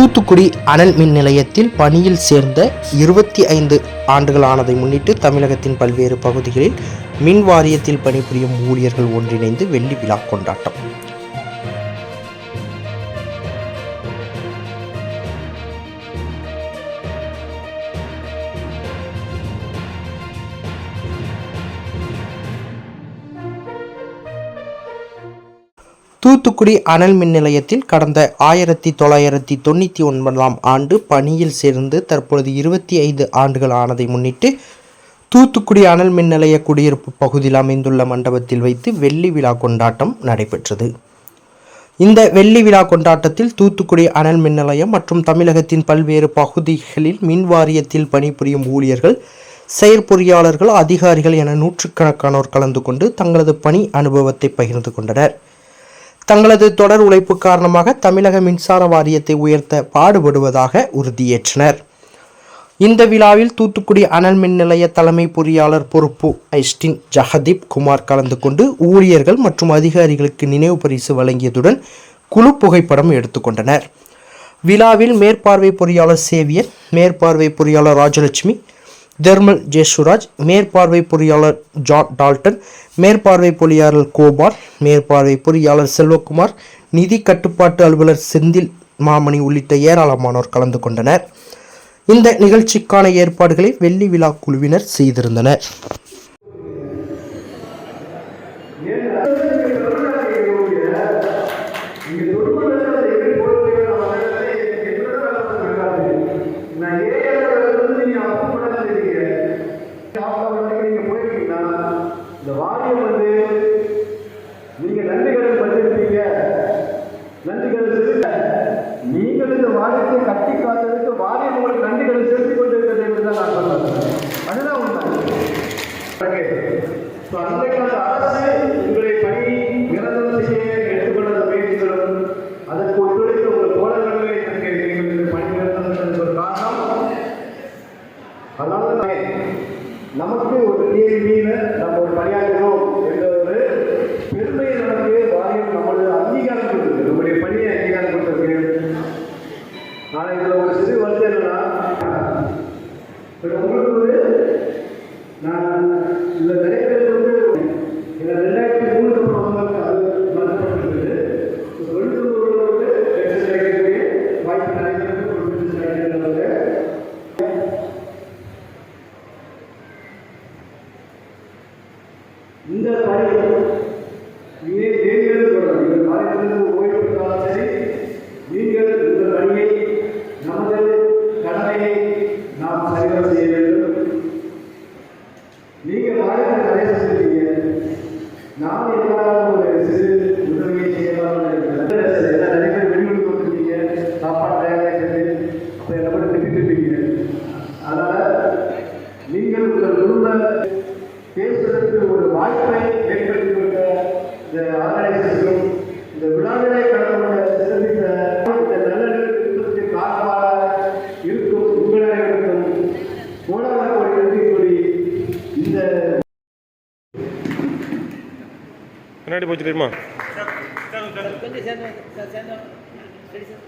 தூத்துக்குடி அனல் மின் நிலையத்தில் பணியில் சேர்ந்த இருபத்தி ஐந்து ஆண்டுகளானதை முன்னிட்டு தமிழகத்தின் பல்வேறு பகுதிகளில் மின் வாரியத்தில் பணிபுரியும் ஊழியர்கள் ஒன்றிணைந்து வெள்ளி விழா கொண்டாட்டம். தூத்துக்குடி அனல் மின் நிலையத்தில் கடந்த ஆயிரத்தி தொள்ளாயிரத்தி தொண்ணூற்றி ஒன்பதாம் ஆண்டு பணியில் சேர்ந்து தற்பொழுது இருபத்தி ஐந்து ஆண்டுகள் ஆனதை முன்னிட்டு தூத்துக்குடி அனல் மின் நிலைய குடியிருப்பு பகுதியில் அமைந்துள்ள மண்டபத்தில் வைத்து வெள்ளி விழா கொண்டாட்டம் நடைபெற்றது. இந்த வெள்ளி விழா கொண்டாட்டத்தில் தூத்துக்குடி அனல் மின் நிலையம் மற்றும் தமிழகத்தின் பல்வேறு பகுதிகளில் மின் வாரியத்தில் பணிபுரியும் ஊழியர்கள் செயற்பொறியாளர்கள் அதிகாரிகள் என நூற்றுக்கணக்கானோர் கலந்து கொண்டு தங்களது பணி அனுபவத்தை பகிர்ந்து கொண்டனர். தங்களது தொடர் உழைப்பு காரணமாக தமிழக மின்சார வாரியத்தை உயர்த்த பாடுபடுவதாக உறுதியேற்றனர். இந்த விழாவில் தூத்துக்குடி அனல் மின் நிலைய தலைமை பொறியாளர் பொறுப்பு ஐஸ்டின் ஜஹதீப் குமார் கலந்து கொண்டு ஊழியர்கள் மற்றும் அதிகாரிகளுக்கு நினைவு பரிசு வழங்கியதுடன் குழு புகைப்படம் எடுத்துக்கொண்டனர் விழாவில் மேற்பார்வை பொறியாளர் சேவியர் மேற்பார்வை பொறியாளர் ராஜலட்சுமி தெர்மல் ஜெயசுராஜ் மேற்பார்வை பொறியாளர் ஜான் டால்டன் மேற்பார்வை பொறியாளர் கோபால் மேற்பார்வை பொறியாளர் செல்வகுமார் நிதி கட்டுப்பாட்டு அலுவலர் செந்தில் மாமணி உள்ளிட்ட ஏராளமானோர் கலந்து கொண்டனர். இந்த நிகழ்ச்சிக்கான ஏற்பாடுகளை வெள்ளி விழா குழுவினர் செய்திருந்தனர். సో అందుకన్నా சாப்பாடு தயாரிக்கிறது அப்போ என்ன பண்ணி திட்டிட்டு பின்னாடி போச்சு தெரியுமா? கொஞ்சம் சேர்ந்து சார் சரி சார்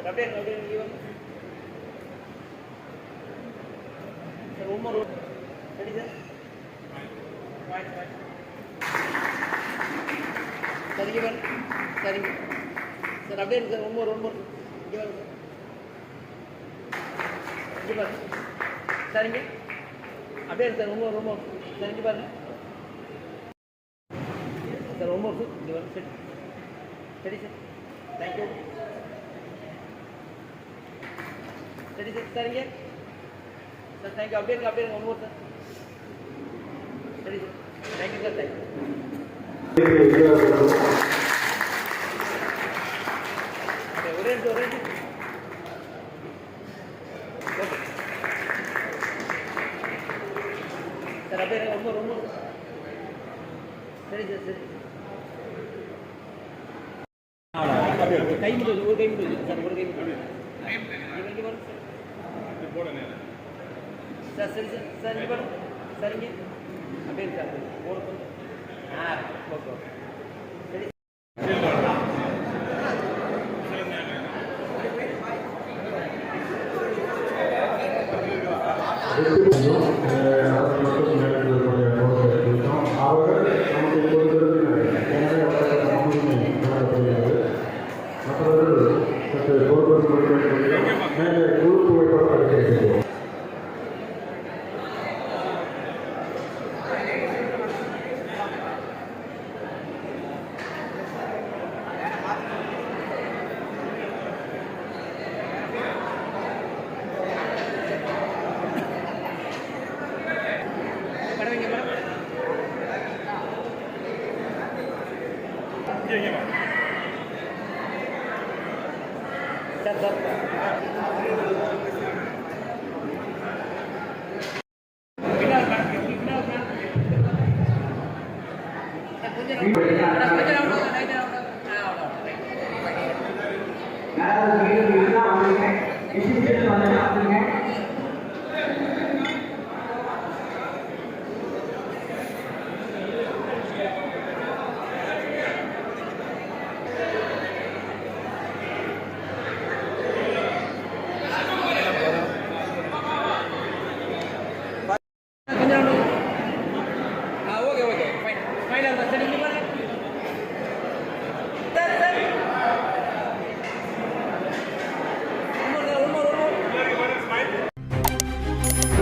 அப்படியே சார் சரி சார் சரிங்க சார் அப்படியே சார் ரொம்ப ரொம்ப. சார் சரிங்க பாருங்க. சார் ரொம்ப மோர் இங்கே வரும் சரி சரி சார் தேங்க்யூ சரி சார் சரிங்க சார் தேங்க்யூ அப்படியே இருங்க அப்படியே இருங்க. ஒன் சார் சரி sir thank you sir thank you ஒரே கை முடிஞ்சு ஒரு கை முடிஞ்சு சார் ஒரு கை முடிஞ்சு சார் சரி சார் சார் இங்கே சரிங்க அப்படியே சார் ஒரு ஆ ஓகே சரி சார் சார் பின்னால் மேடம் பின்னால் மேடம் சார் கொஞ்சம் மேடம் கொஞ்சம் அவ்வளோ ரைட் அவ்வளோ ஆ அவ்வளோ கொஞ்சம் அவ்வளோ ஆ okay okay fine final sir நீங்கள் பாருங்க sir sir one more one more